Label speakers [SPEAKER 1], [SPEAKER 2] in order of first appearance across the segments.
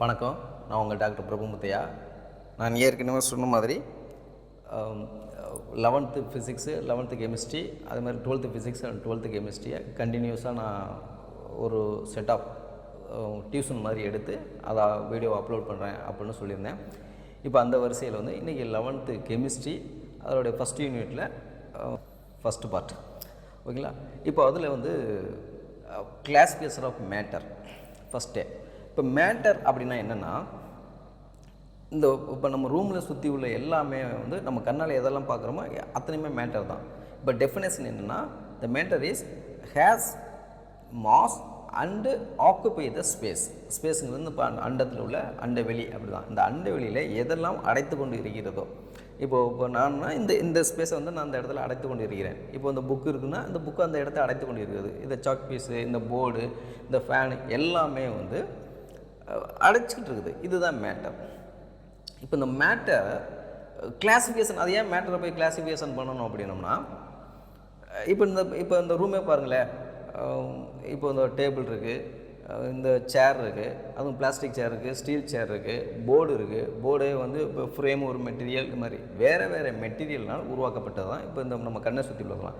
[SPEAKER 1] வணக்கம். நான் உங்கள் டாக்டர் பிரபுமுத்தையா. நான் ஏற்கனவே சொன்ன மாதிரி லெவன்த்து ஃபிசிக்ஸு லெவன்த்து கெமிஸ்ட்ரி அது மாதிரி டுவெல்த்து ஃபிசிக்ஸ் அண்ட் டுவெல்த்து கெமிஸ்ட்ரியை கண்டினியூஸாக நான் ஒரு செட் ஆஃப் டியூஷன் மாதிரி எடுத்து அதை வீடியோ அப்லோட் பண்ணுறேன் அப்படின்னு சொல்லியிருந்தேன். இப்போ அந்த வரிசையில் வந்து இன்றைக்கி லெவன்த்து கெமிஸ்ட்ரி அதோடைய ஃபஸ்ட் யூனிட்டில் ஃபஸ்ட்டு பார்ட் ஓகேங்களா? இப்போ அதில் வந்து கிளாசிஃபிகேஷன் ஆஃப் மேட்டர் ஃபஸ்ட்டே இப்போ மேட்டர் அப்படின்னா என்னென்னா இந்த இப்போ நம்ம ரூமில் சுற்றி உள்ள எல்லாமே வந்து நம்ம கண்ணால் எதெல்லாம் பார்க்குறோமோ அத்தனையுமே மேட்டர் தான். இப்போ டெஃபினேஷன் என்னென்னா the matter is has mass and occupy the space ஸ்பேஸுங்கிறது வந்து இப்போ அண்டத்தில் உள்ள அண்டவெளி அப்படி தான் இந்த அண்டவெளியில் எதெல்லாம் அடைத்து கொண்டு இருக்கிறதோ இப்போ இப்போ நான்னா இந்த இந்த ஸ்பேஸை வந்து நான் அந்த இடத்துல அடைத்து கொண்டு இருக்கிறேன் இப்போ இந்த புக்கு இருக்குன்னா இந்த புக்கு அந்த இடத்த அடைத்து கொண்டு இருக்கிறது இந்த சாக் பீஸு இந்த போர்டு இந்த ஃபேனு எல்லாமே வந்து அடைச்சிக்கிட்டு இருக்குது. இதுதான் மேட்டர் இப்போ இந்த மேட்டர் கிளாசிஃபிகேஷன் அது ஏன் மேட்டரை போய் கிளாசிஃபிகேஷன் பண்ணணும் அப்படின்னம்னா இப்போ இந்த இப்போ இந்த ரூமே பாருங்களேன். இப்போ இந்த டேபிள் இருக்குது இந்த சேர் இருக்குது அதுவும் பிளாஸ்டிக் சேர் இருக்குது ஸ்டீல் சேர் இருக்குது போர்டு இருக்குது போர்டே வந்து இப்போ ஃப்ரேம் ஒரு மெட்டீரியல் இது மாதிரி. வேறு வேறு மெட்டீரியல்னால் உருவாக்கப்பட்டது தான் இப்போ இந்த நம்ம கண்ணை சுற்றி பார்க்கலாம்.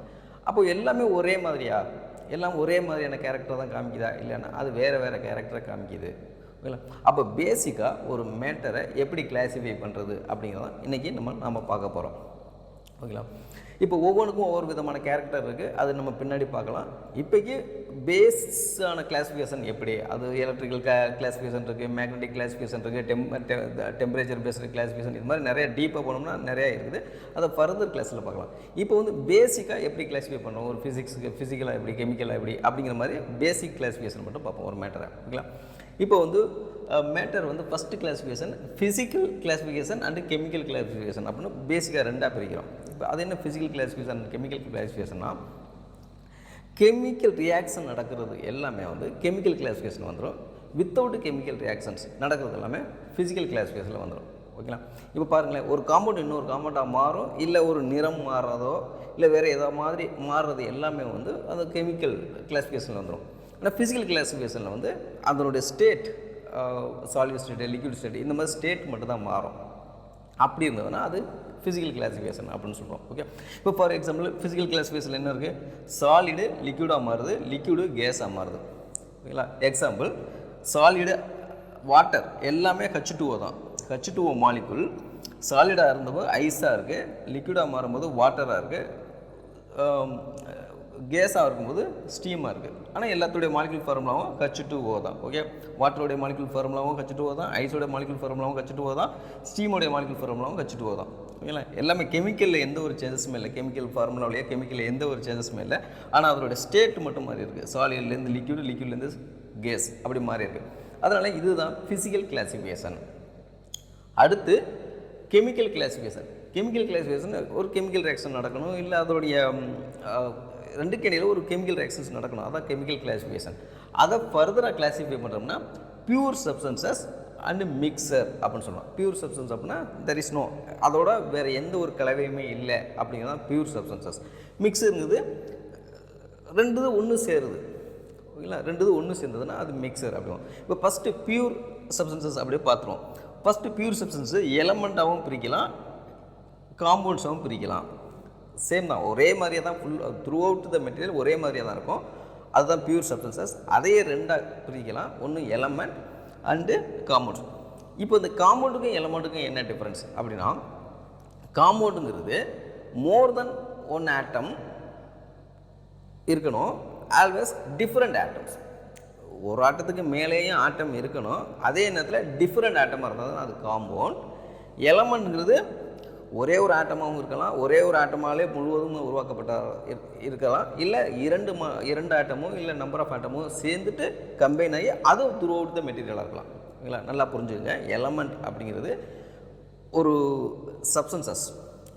[SPEAKER 1] அப்போ எல்லாமே ஒரே மாதிரியா? எல்லாம் ஒரே மாதிரியான கேரக்டர் தான் காமிக்குதா? இல்லைன்னா அது வேறு வேறு கேரக்டரை காமிக்குது. ஓகேங்களா அப்போ பேசிக்காக ஒரு மேட்டரை எப்படி கிளாஸிஃபை பண்ணுறது அப்படிங்கிறத இன்றைக்கி நம்ம நாம் பார்க்க போகிறோம் ஓகேங்களா? இப்போ ஒவ்வொன்றுக்கும் ஒவ்வொரு விதமான கேரக்டர் இருக்குது அது நம்ம பின்னாடி பார்க்கலாம். இப்போக்கி பேஸான கிளாஸிஃபிகேஷன் எப்படி? அது எலக்ட்ரிக்கல் க கிளாஸிஃபிகேஷன் இருக்குது மேக்னெட்டிக் கிளாஸிஃபிகேஷன் இருக்குது டெம் டெம்பரேச்சர் பேஸ்டு கிளாஸிஃபிகேஷன் இது மாதிரி நிறைய டீப்பாக போனோம்னா நிறையா இருக்குது. அதை ஃபர்தர் கிளாஸில் பார்க்கலாம். இப்போ வந்து பேசிக்காக எப்படி கிளாஸிஃபை பண்ணுறோம் ஒரு ஃபிசிக்ஸுக்கு ஃபிசிக்கலாக எப்படி கெமிக்கலாக எப்படி அப்படிங்கிற மாதிரி பேசிக் கிளாஸிஃபிகேஷன் மட்டும் பார்ப்போம். ஒரு மேட்டரை ஓகேங்களா? இப்போ வந்து மேட்டர் வந்து first classification physical classification and chemical classification அப்படின்னு பேசிக்காக ரெண்டாக பிரிக்கிறோம். இப்போ அது என்ன ஃபிசிக்கல் கிளாஸிஃபிகேஷன் கெமிக்கல் கிளாஸிஃபிகேஷன்னா கெமிக்கல் ரியாக்ஷன் நடக்கிறது எல்லாமே வந்து கெமிக்கல் கிளாஸிஃபிகேஷன் வந்துடும் வித்தவுட் கெமிக்கல் ரியாக்ஷன்ஸ் நடக்கிறது எல்லாமே ஃபிசிக்கல் கிளாஸிஃபிகேஷனில் வந்துடும் ஓகேங்களா இப்போ பாருங்களேன் ஒரு காம்பவுண்ட் இன்னொரு காம்பவுண்டாக மாறும் இல்லை ஒரு நிறம் மாறுறதோ இல்லை வேறு ஏதோ மாதிரி மாறுறது எல்லாமே வந்து அந்த கெமிக்கல் கிளாஸிஃபிகேஷனில் வந்துடும் ஆனால் ஃபிசிக்கல் கிளாஸிஃபிகேஷனில் வந்து அதனுடைய state solid state liquid state இந்த மாதிரி ஸ்டேட் மட்டும் தான் மாறும். அப்படி இருந்ததுன்னா அது ஃபிசிக்கல் கிளாஸிஃபிகேஷன் அப்படின்னு சொல்கிறோம் ஓகே இப்போ ஃபார் எக்ஸாம்பிள் ஃபிசிக்கல் கிளாஸிஃபிகேஷன் என்ன இருக்குது சாலிடு லிக்விடாக மாறுது லிக்விடு கேஸாக மாறுது. ஓகேங்களா எக்ஸாம்பிள் சாலிடு வாட்டர் எல்லாமே ஹச் டூஓ தான். ஹச் டூஓ மாலிக்குல் சாலிடாக இருந்தபோது ஐஸாக இருக்குது லிக்விடாக மாறும்போது வாட்டராக இருக்குது um, கேஸாக இருக்கும்போது ஸ்டீமாக இருக்குது ஆனால் எல்லாத்துடைய மாலிகுல் ஃபார்முலாவும் ஹச் டூ ஓ தான் ஓகே வாட்டருடைய மாலிகுல் ஃபார்முலாவும் ஹச் டூ ஓ தான் ஐஸோட மாலிகுல் ஃபார்முலாவும் ஹச் டூ ஓ தான் ஸ்டீமோடைய மாலிகுல் ஃபார்முலாவும் ஹச் டூ ஓ தான் ஓகேங்களா எல்லாமே கெமிக்கலில் எந்த ஒரு சேஞ்சஸுமே இல்லை. கெமிக்கல் ஃபார்முலாவிலேயே கெமிக்கலில் எந்த ஒரு சேஞ்சஸுமே இல்லை. ஆனால் அதோடய ஸ்டேட் மட்டும் மாறி இருக்குது சாலிட்லேருந்து லிக்யூடு லிக்யூட்லேருந்து கேஸ் அப்படி மாறி இருக்குது அதனால் இதுதான் ஃபிசிக்கல் கிளாசிஃபிகேஷன் அடுத்து கெமிக்கல் கிளாசிஃபிகேஷன் கெமிக்கல் கிளாசிஃபிகேஷன் ஒரு கெமிக்கல் ரியாக்ஷன் நடக்கணும் இல்லை அதோடைய ரெண்டுக்கு இடையில் ஒரு கெமிக்கல் ரியாக்ஷன்ஸ் நடக்கணும். அதான் கெமிக்கல் கிளாசிஃபிகேஷன் அதை ஃபர்தராக கிளாஸிஃபை பண்ணுறோம்னா பியூர் சப்ஸ்டன்சஸ் அண்டு மிக்சர் அப்படின்னு சொல்லலாம் பியூர் சப்ஸ்டன்ஸ் அப்படின்னா தெர் இஸ் நோ அதோட வேறு எந்த ஒரு கலவையுமே இல்லை அப்படிங்கிறது பியூர் சப்ஸ்டன்சஸ் மிக்சருங்கிறது ரெண்டு இது ஒன்று சேருது. ஓகேங்களா? ரெண்டு இது ஒன்று சேர்ந்ததுன்னா அது மிக்சர் அப்படிவோம் இப்போ ஃபஸ்ட்டு பியூர் சப்ஸ்டன்சஸ் அப்படியே பார்த்துருவோம். ஃபஸ்ட்டு பியூர் சப்ஸ்டன்ஸு எலமெண்ட்டாகவும் பிரிக்கலாம் காம்பவுண்ட்ஸாகவும் பிரிக்கலாம். சேம் தான். ஒரே மாதிரியே தான் full throughout the material ஒரே மாதிரியே தான் இருக்கும். அதுதான் பியூர் சப்ஸ்டன்சஸ் அதையே ரெண்டாக பிரிக்கலாம். ஒன்று எலமெண்ட் அண்டு காம்பவுண்ட் இப்போ இந்த காம்பவுண்டுக்கும் எலமெண்ட்டுக்கும் என்ன டிஃப்ரென்ஸ் அப்படின்னா காம்பவுண்டுங்கிறது மோர் தென் ஒன் ஆட்டம் இருக்கணும். ஆல்வேஸ் டிஃப்ரெண்ட் ஆட்டம்ஸ் ஒரு ஆட்டத்துக்கு மேலேயும் ஆட்டம் இருக்கணும். அதே நேரத்தில் டிஃப்ரெண்ட் ஆட்டமாக இருந்தால் தான் அது காம்பவுண்ட் எலமெண்ட்ங்கிறது ஒரே ஒரு ஆட்டமாகவும் இருக்கலாம் ஒரே ஒரு ஆட்டமாலே முழுவதும் உருவாக்கப்பட்ட இருக்கலாம். இல்லை இரண்டு ம இரண்டு ஆட்டமோ இல்லை நம்பர் ஆஃப் ஆட்டமோ சேர்ந்துட்டு கம்பைன் ஆகி அது த்ரூ அவுட் த மெட்டீரியலாக இருக்கலாம். ஓகேங்களா? நல்லா புரிஞ்சுக்கங்க. எலமெண்ட் அப்படிங்கிறது ஒரு சப்சன்சஸ்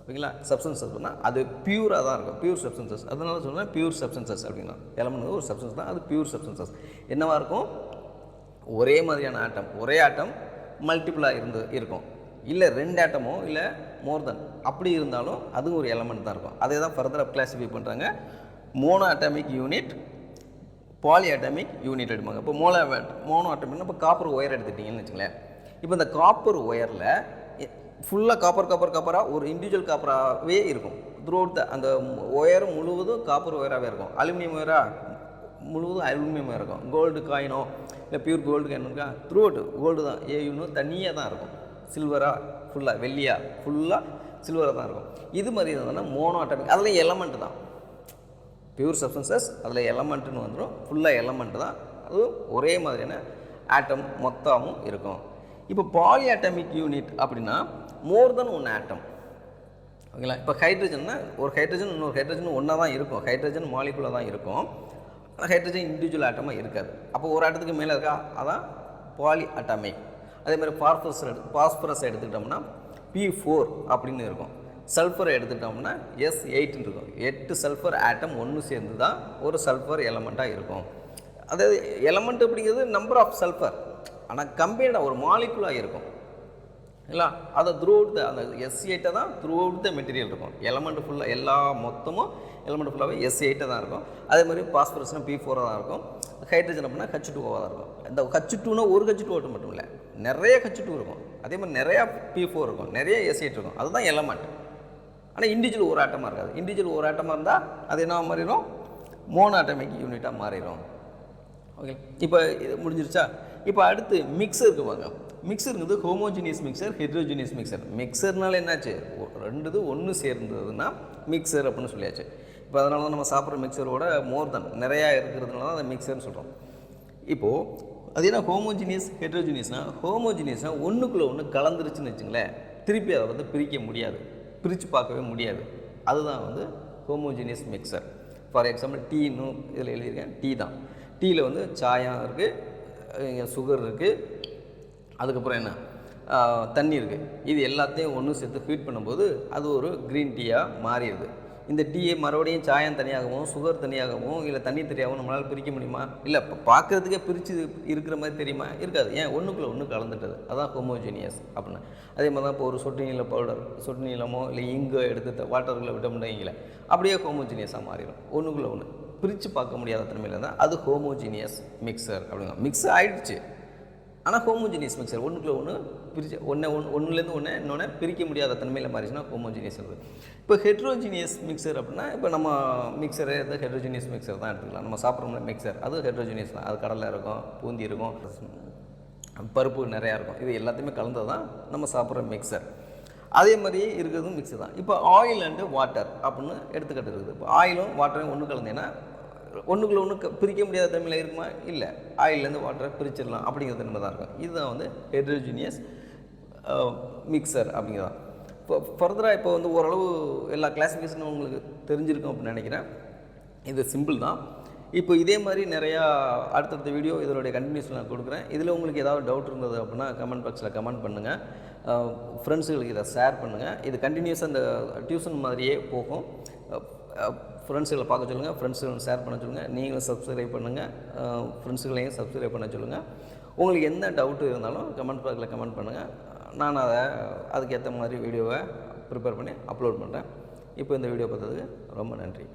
[SPEAKER 1] ஓகேங்களா? சப்சன்சஸ் பண்ணால் அது பியூராக தான் இருக்கும். பியூர் சப்சன்சஸ் அதனால சொன்னால் பியூர் சப்சன்சஸ் அப்படின்னா. எலமெண்ட் ஒரு சப்சன்ஸ் தான். அது பியூர் சப்சன்சஸ் என்னவாக இருக்கும்? ஒரே மாதிரியான ஆட்டம் ஒரே ஆட்டம் மல்டிப்புளாக இருந்து இருக்கும். இல்லை ரெண்டு ஆட்டமோ இல்லை மோர் தென் அப்படி இருந்தாலும் அதுவும் ஒரு எலமெண்ட் தான் இருக்கும். அதே தான் ஃபர்தராக கிளாஸிஃபை பண்ணுறாங்க mono atomic unit poly atomic unit எடுப்பாங்க. இப்போ மோலோ மோனோ அட்டாமிக்னா இப்போ காப்பர் ஒயர் எடுத்துட்டீங்கன்னு வச்சுங்களேன். இப்போ இந்த காப்பர் ஒயரில் ஃபுல்லாக காப்பர் காப்பர் காப்பராக ஒரு இண்டிவிஜுவல் காப்பராகவே இருக்கும். த்ரூ த அந்த ஒயர் முழுவதும் காப்பர் ஒயராகவே இருக்கும். அலுமினியம் ஒயராக முழுவதும் அலுமினியம் இருக்கும். கோல்டு காயினோ இல்லை பியூர் கோல்டு காயின் இருக்கா? த்ரூ அவுட் கோல்டு தான் ஏயுன்னு தனியாக தான் இருக்கும். சில்வராக ஃபுல்லாக வெள்ளியா ஃபுல்லாக சில்வராக தான் இருக்கும். இது மாதிரி இருந்ததுன்னா மோனோ அட்டாமிக் அதில் எலமெண்ட் தான். பியூர் சப்ஸ்டன்சஸ் அதில் எலமெண்ட்டுன்னு வந்துடும் ஃபுல்லாக எலமெண்ட் தான். அதுவும் ஒரே மாதிரியான ஆட்டம் மொத்தமும் இருக்கும். இப்போ பாலி அட்டாமிக் யூனிட் அப்படின்னா மோர் தென் ஒன் ஆட்டம் ஓகேங்களா? இப்போ ஹைட்ரஜன்னா ஒரு ஹைட்ரஜன் இன்னொரு ஹைட்ரஜன் ஒன்றா தான் இருக்கும். ஹைட்ரஜன் மாலிகுலாக தான் இருக்கும். ஆனால் ஹைட்ரஜன் இண்டிவிஜுவல் ஆட்டமாக இருக்காது. அப்போ ஒரு ஆட்டத்துக்கு மேலே இருக்கா? அதான் பாலி அட்டாமிக் அதே மாதிரி ஃபாஸ்பரஸ் எடுத்து பாஸ்பரஸ் எடுத்துக்கிட்டோம்னா பி ஃபோர் அப்படின்னு இருக்கும். சல்ஃபரை எடுத்துக்கிட்டோம்னா எஸ் எயிட்னு இருக்கும். எட்டு சல்ஃபர் ஆட்டம் ஒன்று சேர்ந்து தான் ஒரு சல்ஃபர் எலமெண்ட்டாக இருக்கும். அதாவது எலமெண்ட் அப்படிங்கிறது நம்பர் ஆஃப் சல்ஃபர் ஆனால் கம்பெனியாக ஒரு மாலிகுலாக இருக்கும். இல்லை? அதை த்ரூ அவுட் த அந்த எஸ் எயிட்டை தான் த்ரூ அவுட் த மெட்டீரியல் இருக்கும் எலமெண்ட் ஃபுல்லாக எல்லா மொத்தமும் எலமெண்ட் ஃபுல்லாகவே எஸ் எயிட்டை தான் இருக்கும். அதே மாதிரி பாஸ்பரஸ்னால் பி ஃபோராக தான் இருக்கும். ஹைட்ரஜன் அப்படின்னா ஹச் டூவாக தான் இருக்கும். இந்த ஹச் டூனா ஒரு ஹச் டூ மட்டும் மட்டும் இல்லை. நிறைய ஹச் டூ இருக்கும். அதே மாதிரி நிறையா பி ஃபோர் இருக்கும். நிறைய எஸ் எயிட் இருக்கும். அதுதான் எலமெண்ட் ஆனால் இண்டிவிஜுவல் ஒரு ஆட்டமாக இருக்காது. இண்டிவிஜுவல் ஒரு ஆட்டமாக இருந்தால் அது என்ன மாறிடும்? மோனோ ஆட்டமிக் யூனிட்டாக மாறிடும். ஓகே இப்போ இது முடிஞ்சிருச்சா? இப்போ அடுத்து மிக்சருக்கு வாங்க மிக்சருங்கிறது ஹோமோஜினியஸ் மிக்சர் ஹெட்ரோஜினியஸ் மிக்சர் மிக்சர்னால என்னாச்சு? ரெண்டு இது ஒன்று சேர்ந்ததுன்னா மிக்சர் அப்படின்னு சொல்லியாச்சு. இப்போ அதனால தான் நம்ம சாப்பிட்ற மிக்சரோட மோர் தன் நிறையா இருக்கிறதுனால தான் அதை மிக்சர்னு சொல்கிறோம் இப்போது அது என்ன ஹோமோஜினியஸ் ஹெட்ரோஜினியஸ்னால் ஹோமோஜினியஸ்னால் ஒன்றுக்குள்ளே ஒன்று கலந்துருச்சுன்னு வச்சுங்களேன் திருப்பி அதை வந்து பிரிக்க முடியாது. பிரித்து பார்க்கவே முடியாது. அதுதான் வந்து ஹோமோஜினியஸ் மிக்சர் ஃபார் எக்ஸாம்பிள் டீன்னு இதில் எழுதியிருக்கேன். டீ தான். டீயில் வந்து சாயம் இருக்குது சுகர் இருக்குது அதுக்கப்புறம் என்ன? தண்ணி இருக்குது இது எல்லாத்தையும் ஒன்று சேர்த்து ஹீட் பண்ணும்போது அது ஒரு க்ரீன் டீயாக மாறிடுது. இந்த டீயை மறுபடியும் சாயம் தனியாகவும் சுகர் தனியாகவும் இல்லை தண்ணி தனியாகவும் நம்மளால் பிரிக்க முடியுமா? இல்லை இப்போ பார்க்குறதுக்கே பிரித்து இருக்கிற மாதிரி தெரியுமா? இருக்காது. ஏன்? ஒன்றுக்குள்ளே ஒன்று கலந்துட்டது. அதான் ஹோமோஜீனியஸ் அப்படின்னு. அதே மாதிரி தான் இப்போ ஒரு சொட்டு நீல பவுடர் சொட்டு நீளமோ இல்லை இங்கோ எடுத்து வாட்டருக்குள்ளே விட்டோம்னு அப்படியே ஹோமோஜீனியஸாக மாறிடும். ஒன்றுக்குள்ளே ஒன்று பிரித்து பார்க்க முடியாத தன்மையில் தான் அது ஹோமோஜீனியஸ் மிக்சர் அப்படிங்க. மிக்ஸ் ஆகிடுச்சு ஆனால் ஹோமோஜினியஸ் மிக்சர் ஒன்றுக்குள்ள ஒன்று பிரிச்சு ஒன்று ஒன்று ஒன்றுலேருந்து ஒன்று இன்னொன்று பிரிக்க முடியாத தன்மையில் மாறிச்சுன்னா ஹோமோஜினியஸ் இருக்குது இப்போ ஹெட்ரோஜினியஸ் மிக்சர் அப்படின்னா இப்போ நம்ம மிக்சரு இந்த ஹெட்ரோஜினியஸ் மிக்சர் தான் எடுத்துக்கலாம். நம்ம சாப்பிட்றோம்ல மிக்சர் அது ஹெட்ரோஜினியஸ் தான். அது கடலை இருக்கும் பூந்தி இருக்கும் பருப்பு நிறையா இருக்கும். இது எல்லாத்தையுமே கலந்து தான் நம்ம சாப்பிட்ற மிக்சர் அதே மாதிரி இருக்கிறதும் மிக்சர் தான். இப்போ ஆயில் அண்டு வாட்டர் அப்படின்னு எடுத்துக்கிட்டு இருக்குது. இப்போ ஆயிலும் வாட்டரும் ஒன்று கலந்தேன்னா ஒன்றுக்குள்ள ஒன்று பிரிக்க முடியாத தன்மையில் இருக்குமா? இல்லை. ஆயிலேருந்து வாட்டரை பிரிச்சிடலாம் அப்படிங்கிற தன்மை தான் இருக்கும். இதுதான் வந்து ஹெட்ரோஜினியஸ் மிக்சர் அப்படிங்கிறதான். இப்போ ஃபர்தராக இப்போ வந்து ஓரளவு எல்லா கிளாஸிஃபிகேஷனும் உங்களுக்கு தெரிஞ்சிருக்கும் அப்படின்னு நினைக்கிறேன். இது சிம்பிள் தான். இப்போ இதே மாதிரி நிறையா அடுத்தடுத்த வீடியோ இதனுடைய கண்டினியூஸ் நான் கொடுக்குறேன். இதில் உங்களுக்கு ஏதாவது டவுட் இருந்தது அப்படின்னா கமெண்ட் பாக்ஸில் கமெண்ட் பண்ணுங்கள் ஃப்ரெண்ட்ஸுகளுக்கு இதை ஷேர் பண்ணுங்கள் இது கண்டினியூஸாக அந்த டியூஷன் மாதிரியே போகும். ஃப்ரெண்ட்ஸுகளை பார்க்க சொல்லுங்கள் ஃப்ரெண்ட்ஸுகளை ஷேர் பண்ண சொல்லுங்கள் நீங்களும் சப்ஸ்கிரைப் பண்ணுங்கள் ஃப்ரெண்ட்ஸுகளையும் சப்ஸ்கிரைப் பண்ண சொல்லுங்கள் உங்களுக்கு எந்த டவுட்டு இருந்தாலும் கமெண்ட் பாக்ஸில் கமெண்ட் பண்ணுங்கள் நான் அதை அதுக்கேற்ற மாதிரி வீடியோவை ப்ரிப்பேர் பண்ணி அப்லோட் பண்ணுறேன் இப்போ இந்த வீடியோ பார்த்ததுக்கு ரொம்ப நன்றி.